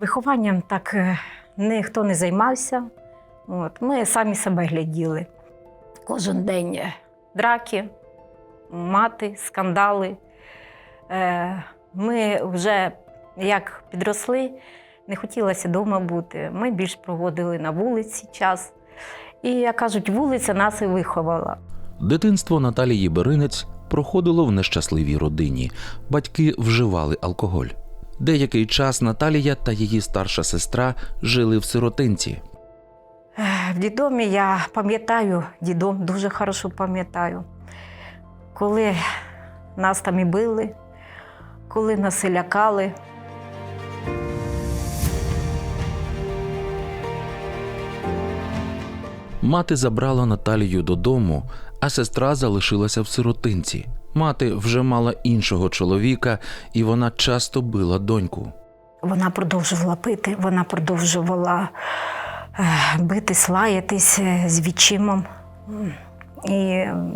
Вихованням так е, ніхто не займався. От, ми самі себе гляділи. Кожен день е, драки, мати, скандали. Е, Ми вже як підросли, не хотілося вдома бути. Ми більш проводили на вулиці час. І, як кажуть, вулиця нас і виховала. Дитинство Наталії Беринець проходило в нещасливій родині. Батьки вживали алкоголь. Деякий час Наталія та її старша сестра жили в сиротинці. В дідомі я пам'ятаю, дідом дуже хорошо пам'ятаю, коли нас там і били, коли нас і лякали. Мати забрала Наталію додому, а сестра залишилася в сиротинці. Мати вже мала іншого чоловіка, і вона часто била доньку. Вона продовжувала пити, вона продовжувала е, битись, лаятись е, з відчимом. І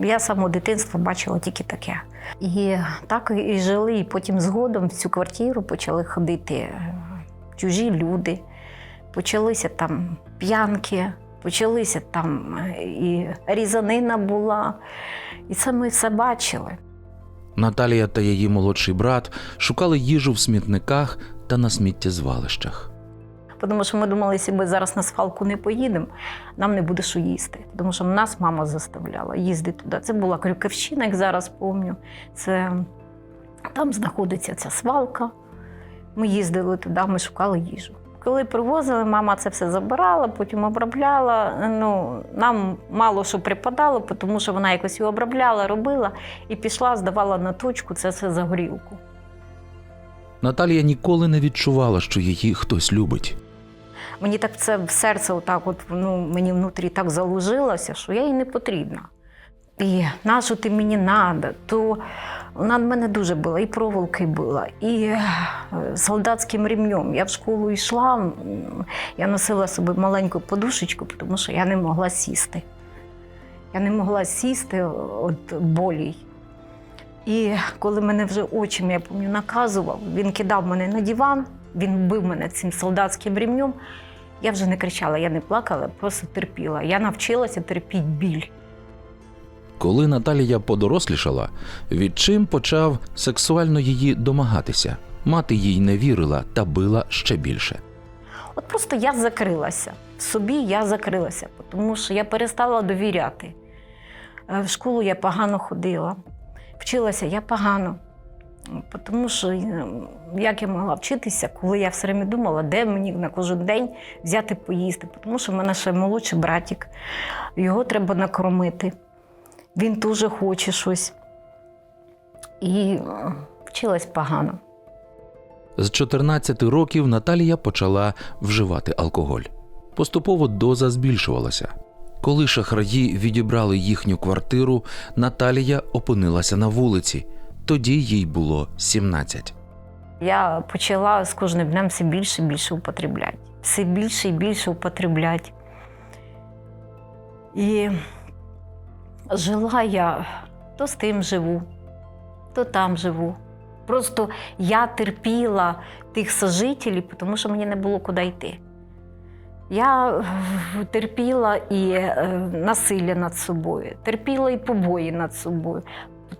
я з самого дитинства бачила тільки таке. І так і жили, і потім згодом в цю квартиру почали ходити е, чужі люди, почалися там п'янки, почалися там і різанина була. І це ми все бачили. Наталія та її молодший брат шукали їжу в смітниках та на сміттєзвалищах. Тому що ми думали, якщо ми зараз на свалку не поїдемо, нам не буде що їсти. Тому що нас мама заставляла їздити туди. Це була Крюківщина, як зараз пам'ятаю. Це там знаходиться ця свалка. Ми їздили туди, ми шукали їжу. Коли привозили, мама це все забирала, потім обробляла. Ну, нам мало що припадало, тому що вона якось його обробляла, робила і пішла, здавала на точку це все за горілку. Наталія ніколи не відчувала, що її хтось любить. Мені так це в серце, отак, от, ну, мені внутрі так заложилося, що я їй не потрібна. І на що ти мені надо, то вона мене дуже була, і проволоки була, і е, солдатським ремнем. Я в школу йшла, я носила собі маленьку подушечку, тому що я не могла сісти. Я не могла сісти від болій. І коли мене вже очим, я пам'ятаю, наказував, він кидав мене на диван, він бив мене цим солдатським ремнем. Я вже не кричала, я не плакала, просто терпіла. Я навчилася терпіти біль. Коли Наталія подорослішала, відчим почав сексуально її домагатися. Мати їй не вірила та била ще більше. От просто я закрилася. Собі я закрилася, тому що я перестала довіряти. Е, В школу я погано ходила, вчилася я погано. Тому що е, як я могла вчитися, коли я все время думала, де мені на кожен день взяти поїсти, тому що в мене ще молодший братик, його треба накормити. Він дуже хоче щось. І е, вчилась погано. З 14 років Наталія почала вживати алкоголь. Поступово доза збільшувалася. Коли шахраї відібрали їхню квартиру, Наталія опинилася на вулиці. Тоді їй було 17. Я почала з кожним днем все більше і більше употребляти. Все більше і більше употребляти. І жила я то з тим живу, то там живу. Просто я терпіла тих сожителів, тому що мені не було куди йти. Я е, терпіла і е, насилля над собою, терпіла і побої над собою.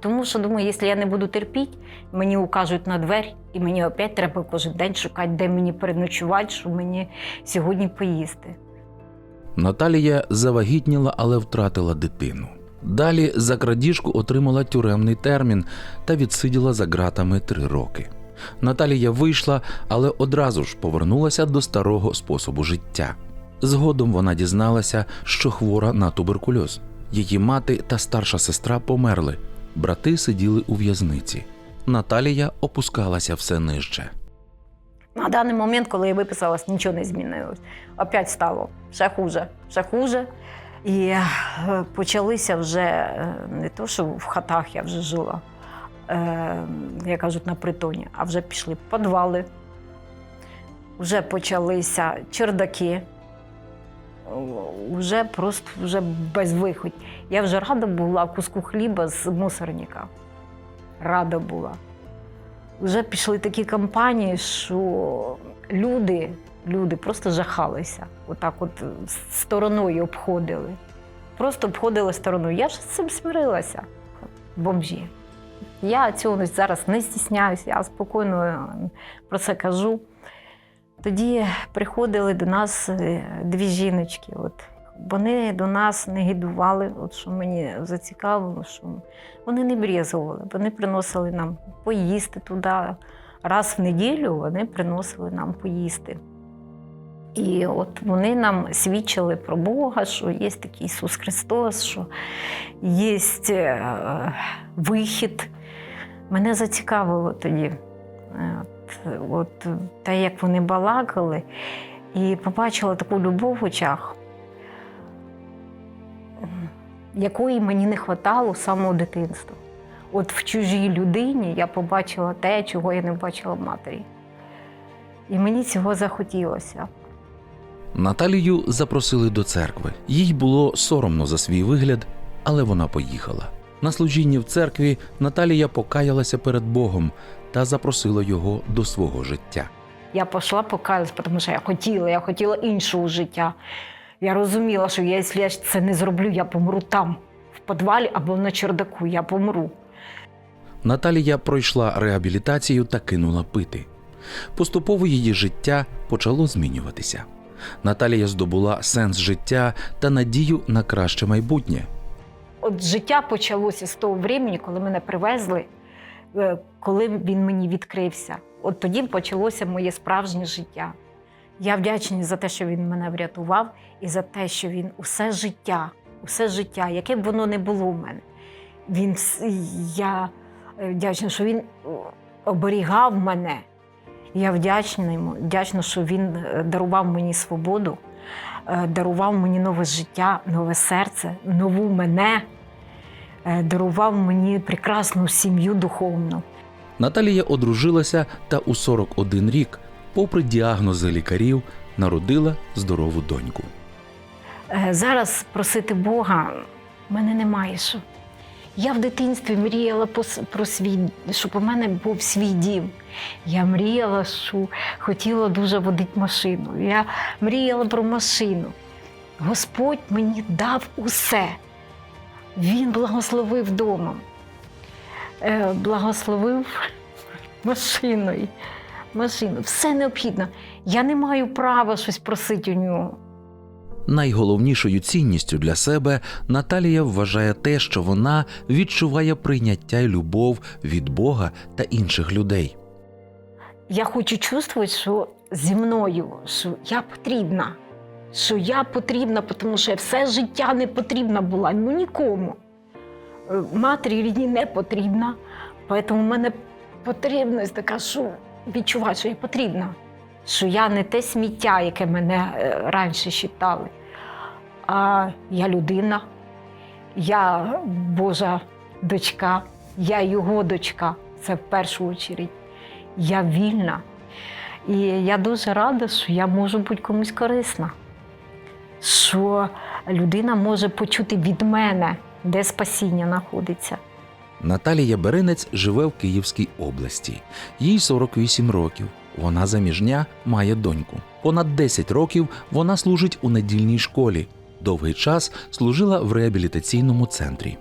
Тому що думаю, якщо я не буду терпіти, мені укажуть на двері, і мені опять треба кожен день шукати, де мені переночувати, що мені сьогодні поїсти. Наталія завагітніла, але втратила дитину. Далі за крадіжку отримала тюремний термін та відсиділа за ґратами три роки. Наталія вийшла, але одразу ж повернулася до старого способу життя. Згодом вона дізналася, що хвора на туберкульоз. Її мати та старша сестра померли. Брати сиділи у в'язниці. Наталія опускалася все нижче. На даний момент, коли я виписалась, нічого не змінилось. Опять стало ще хуже, ще хуже. І е, почалися вже е, не то, що в хатах я вже жила, е, як кажуть, на притоні, а вже пішли підвали, вже почалися чердаки, вже просто вже безвихідь. Я вже рада була куску хліба з мусорника. Рада була. Вже пішли такі кампанії, що люди, люди просто жахалися. Отак, от е, стороною обходили. Просто обходили стороною. Я ж з цим смирилася. Бомжі. Я цього зараз не стісняюся, я спокійно е, про це кажу. Тоді приходили до нас е, дві жіночки. От. Вони до нас не гідували, от що мені зацікавило, що вони не брезували. Вони приносили нам поїсти туди. Раз в неділю вони приносили нам поїсти. І от вони нам свідчили про Бога, що є такий Ісус Христос, що є е, вихід. Мене зацікавило тоді. е, От, от те, як вони балакали, і побачила таку любов в очах, якої мені не вистачало з самого дитинства. От в чужій людині я побачила те, чого я не бачила в матері. І мені цього захотілося. Наталію запросили до церкви. Їй було соромно за свій вигляд, але вона поїхала. На служінні в церкві Наталія покаялася перед Богом та запросила його до свого життя. Я пішла покаялась, тому що я хотіла, я хотіла іншого життя. Я розуміла, що я, якщо я це не зроблю, я помру там, в підвалі або на чердаку, я помру. Наталія пройшла реабілітацію та кинула пити. Поступово її життя почало змінюватися. Наталія здобула сенс життя та надію на краще майбутнє. От життя почалося з того времени, коли мене привезли, е, коли він мені відкрився. От тоді почалося моє справжнє життя. Я вдячна за те, що він мене врятував, і за те, що він усе життя, усе життя, яке б воно не було в мене. Він, я е, вдячна, що він оберігав мене. Я вдячна йому, вдячна, що він е, дарував мені свободу, е, дарував мені нове життя, нове серце, нову мене, е, дарував мені прекрасну сім'ю духовну. Наталія одружилася та у 41 рік, попри діагнози лікарів, народила здорову доньку. Зараз просити Бога в мене немає що. Я в дитинстві мріяла про свій, щоб у мене був свій дім. Я мріяла, що хотіла дуже водити машину. Я мріяла про машину. Господь мені дав усе. Він благословив домом, Е, благословив машиною. Машину. Все необхідно. Я не маю права щось просити у нього. Найголовнішою цінністю для себе Наталія вважає те, що вона відчуває прийняття й любов від Бога та інших людей. Я хочу чувствувати, що зі мною, що я потрібна. Що я потрібна, тому що я все життя не потрібна була ну нікому. Е, Матері рідні не потрібна. Тому в мене потрібність така, що відчувати, що я потрібна. Що я не те сміття, яке мене е, раніше вважали. А я людина, я Божа дочка, я його дочка. Це в першу чергу. Я вільна. І я дуже рада, що я можу бути комусь корисна. Що людина може почути від мене, де спасіння знаходиться. Наталія Беренець живе в Київській області. Їй 48 років. Вона заміжня, має доньку. Понад 10 років вона служить у недільній школі. Довгий час служила в реабілітаційному центрі.